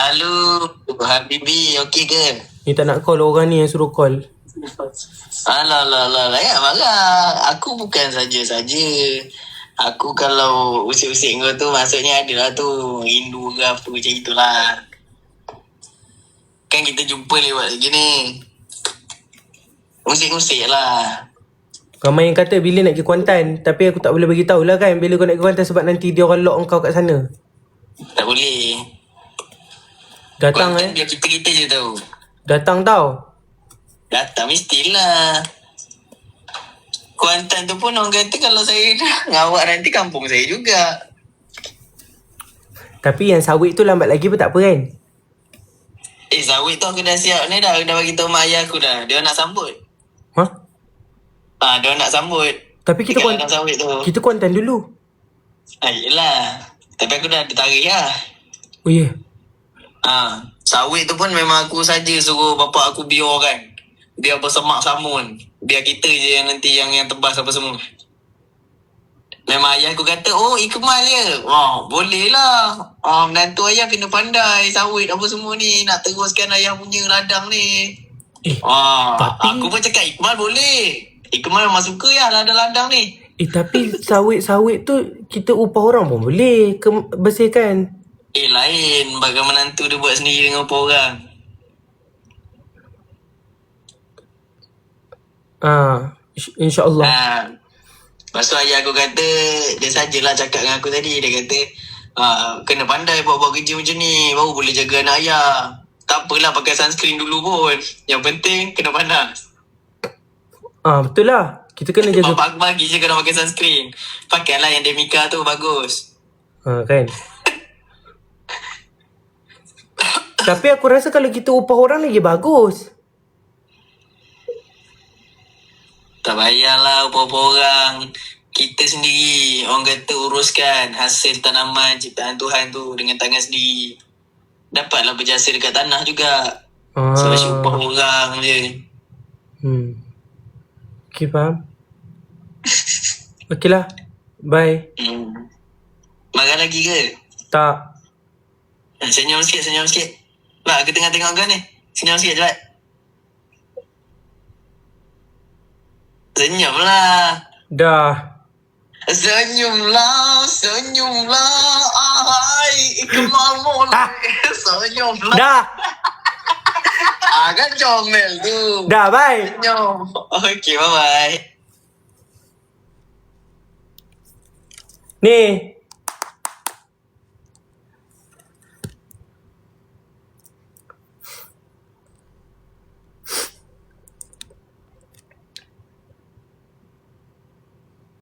Halo, Habibi, okey ke? Ni tak nak call orang ni yang suruh call. Alah, alah, alah, alah, ya marah. Aku bukan saja-saja. Aku kalau usik-usik kau tu maksudnya adalah tu rindu ke apa macam itulah. Kan kita jumpa lewat gini. Usik-usik lah. Ramai yang kata bila nak pergi Kuantan. Tapi aku tak boleh bagi tahu lah kan bila kau nak pergi Kuantan sebab nanti dia orang lock kau kat sana. Tak boleh. Datang Kuantan eh. Biar kita-kita je tahu. Datang tau. Datang mestilah. Kuantan tu pun orang kata kalau saya ngawak nanti kampung saya juga. Tapi yang sawit tu lambat lagi pun tak apa kan? Eh Zawid tu aku dah siap ni dah. Aku dah bagi tahu mak ayah aku dah. Dia nak sambut. Ha? Ah, dia nak sambut. Tapi kita Kuantan, Sawit tu. kita Kuantan dulu. Ah, yelah. Tapi aku dah ada tarikh lah. Oh ya. Yeah. Ah, sawit tu pun memang aku saja suruh bapak aku biar kan. Biar bersemak samun. Biar kita je yang nanti yang yang tebas apa semua. Memang ayah aku kata, oh Ikmal ya. Wah, boleh lah. Ah, menantu ayah kena pandai sawit apa semua ni. Nak teruskan ayah punya ladang ni. Eh, Ah, Tapi- aku pun cakap Ikmal boleh. Ikmal memang suka ya ladang-ladang ni. eh tapi sawit-sawit tu kita upah orang pun boleh ke bersihkan. Eh lain bagaimana menantu dia buat sendiri dengan apa orang. Ah, insy- insya-Allah. Ha. Lepas tu ayah aku kata dia sajalah cakap dengan aku tadi dia kata ah, kena pandai buat-buat kerja macam ni baru boleh jaga anak ayah. Tak apalah pakai sunscreen dulu pun. Yang penting kena panas. Ah, betul lah. Kita kena jaga. Bapak aku bagi je kena pakai sunscreen. Pakailah yang Demika tu bagus. Ha, kan? Tapi aku rasa kalau kita upah orang lagi bagus. Tak payahlah apa-apa orang. Kita sendiri orang kata uruskan hasil tanaman ciptaan Tuhan tu dengan tangan sendiri. Dapatlah berjasa dekat tanah juga. Ah. Sebab upah orang je. Hmm. Okay, faham? Okay lah. Bye. Hmm. Marah lagi ke? Tak. Eh, Senyum sikit, senyum sikit. Mak, aku tengah tengok kau ni. Senyum sikit cepat. Senyumlah. Dah. Senyumlah, senyumlah. Ahai, Ikmal mulai. Senyumlah. Dah. Ah, kan comel tu. Dah, bye. Senyum. Okay, bye-bye. Ni.